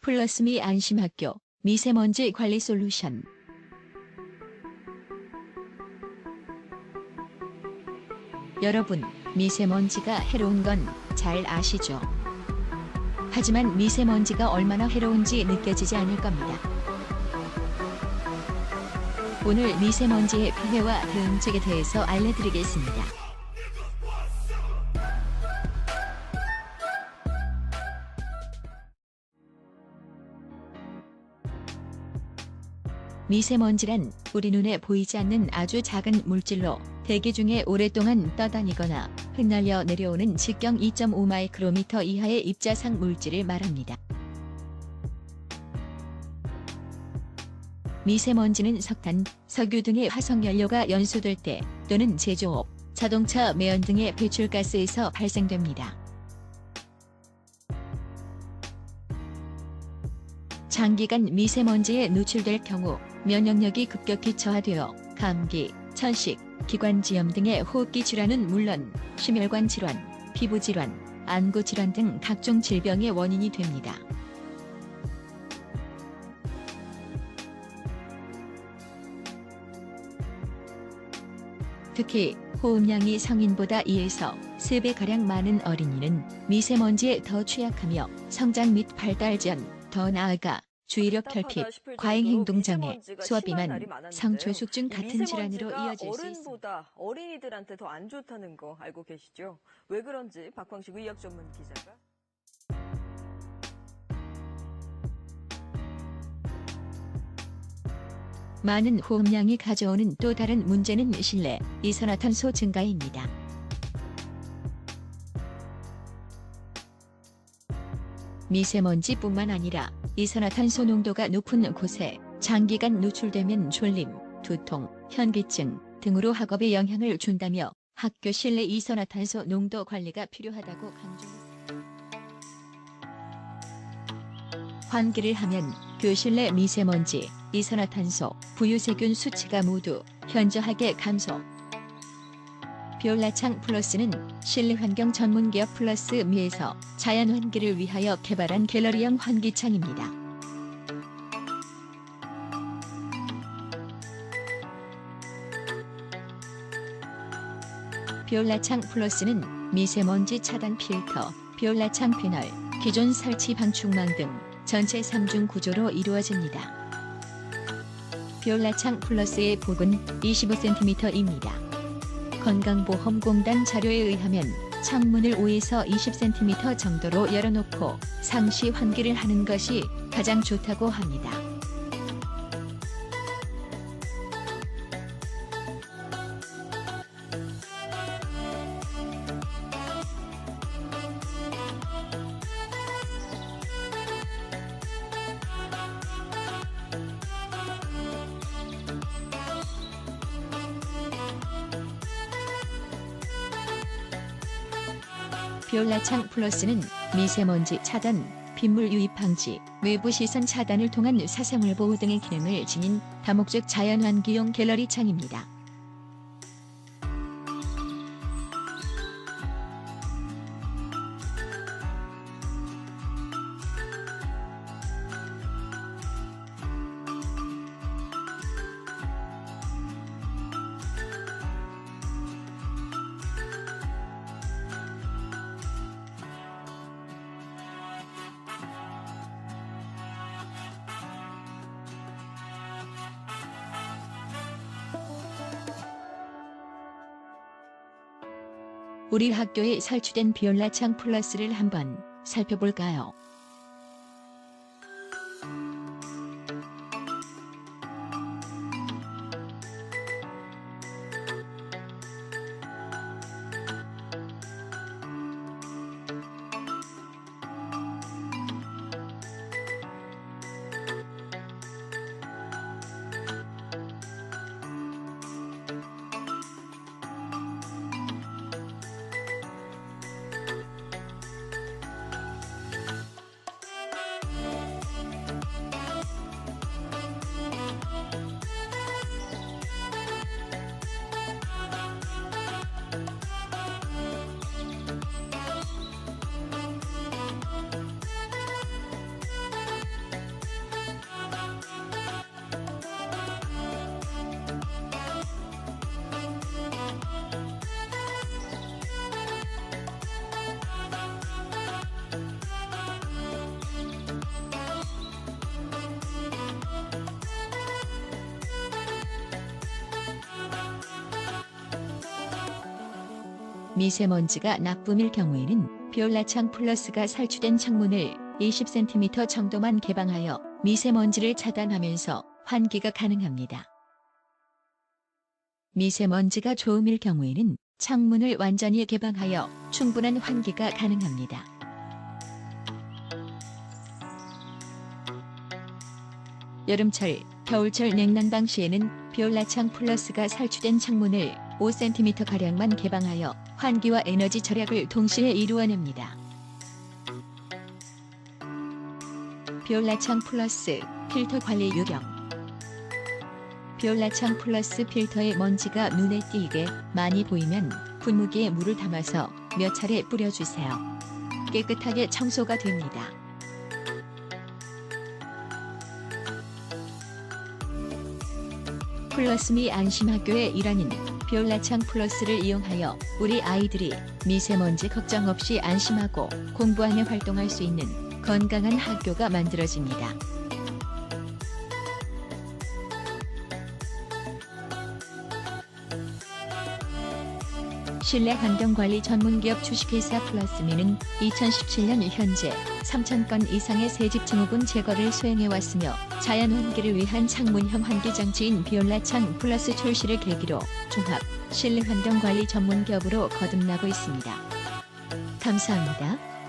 플러스미 안심학교 미세먼지 관리 솔루션 여러분, 미세먼지가 해로운 건 잘 아시죠? 하지만 미세먼지가 얼마나 해로운지 느껴지지 않을 겁니다. 오늘 미세먼지의 피해와 대응책에 대해서 알려드리겠습니다. 미세먼지란 우리 눈에 보이지 않는 아주 작은 물질로 대기 중에 오랫동안 떠다니거나 흩날려 내려오는 직경 2.5 마이크로미터 이하의 입자상 물질을 말합니다. 미세먼지는 석탄, 석유 등의 화석연료가 연소될 때 또는 제조업, 자동차 매연 등의 배출가스에서 발생됩니다. 장기간 미세먼지에 노출될 경우 면역력이 급격히 저하되어 감기, 천식, 기관지염 등의 호흡기 질환은 물론 심혈관 질환, 피부 질환, 안구 질환 등 각종 질병의 원인이 됩니다. 특히 호흡량이 성인보다 2에서 3배가량 많은 어린이는 미세먼지에 더 취약하며 성장 및 발달 전, 더 나아가 주의력 결핍, 과잉 행동 장애, 수화 비만, 상초 숙증 같은 질환으로 이어질 수 있습니다. 어른보다 어린이들한테 더 안 좋다는 거 알고 계시죠? 왜 그런지 박광식 의학 전문 기자가 많은 호흡량이 가져오는 또 다른 문제는 실내 이산화탄소 증가입니다. 미세먼지뿐만 아니라 이산화탄소 농도가 높은 곳에 장기간 노출되면 졸림, 두통, 현기증 등으로 학업에 영향을 준다며 학교 실내 이산화탄소 농도 관리가 필요하다고 강조했습니다. 환기를 하면 교실 내 미세먼지, 이산화탄소, 부유세균 수치가 모두 현저하게 감소. 비올라창 플러스는 실내 환경 전문 기업 플러스 미에서 자연 환기를 위하여 개발한 갤러리형 환기창입니다. 비올라창 플러스는 미세먼지 차단 필터, 비올라창 패널, 기존 설치 방충망 등 전체 3중 구조로 이루어집니다. 비올라창 플러스의 폭은 25cm입니다. 건강보험공단 자료에 의하면 창문을 5에서 20cm 정도로 열어놓고 상시 환기를 하는 것이 가장 좋다고 합니다. 비올라창 플러스는 미세먼지 차단, 빗물 유입 방지, 외부 시선 차단을 통한 사생활 보호 등의 기능을 지닌 다목적 자연환기용 갤러리 창입니다. 우리 학교에 설치된 비올라 창 플러스를 한번 살펴볼까요? 미세먼지가 나쁨일 경우에는 비올라창 플러스가 살취된 창문을 20cm 정도만 개방하여 미세먼지를 차단하면서 환기가 가능합니다. 미세먼지가 좋음일 경우에는 창문을 완전히 개방하여 충분한 환기가 가능합니다. 여름철, 겨울철 냉난방 시에는 비올라창 플러스가 살취된 창문을 5cm 가량만 개방하여 환기와 에너지 절약을 동시에 이루어냅니다. 비올라창 플러스 필터 관리 요령 비올라창 플러스 필터의 먼지가 눈에 띄게 많이 보이면 분무기에 물을 담아서 몇 차례 뿌려주세요. 깨끗하게 청소가 됩니다. 플러스미 안심학교의 일환인 비올라창 플러스를 이용하여 우리 아이들이 미세먼지 걱정 없이 안심하고 공부하며 활동할 수 있는 건강한 학교가 만들어집니다. 실내 환경관리 전문기업 주식회사 플러스미는 2017년 현재 3,000건 이상의 새집 증후군 제거를 수행해왔으며 자연환기를 위한 창문형 환기장치인 비올라창 플러스 출시를 계기로 종합 실내 환경관리 전문기업으로 거듭나고 있습니다. 감사합니다.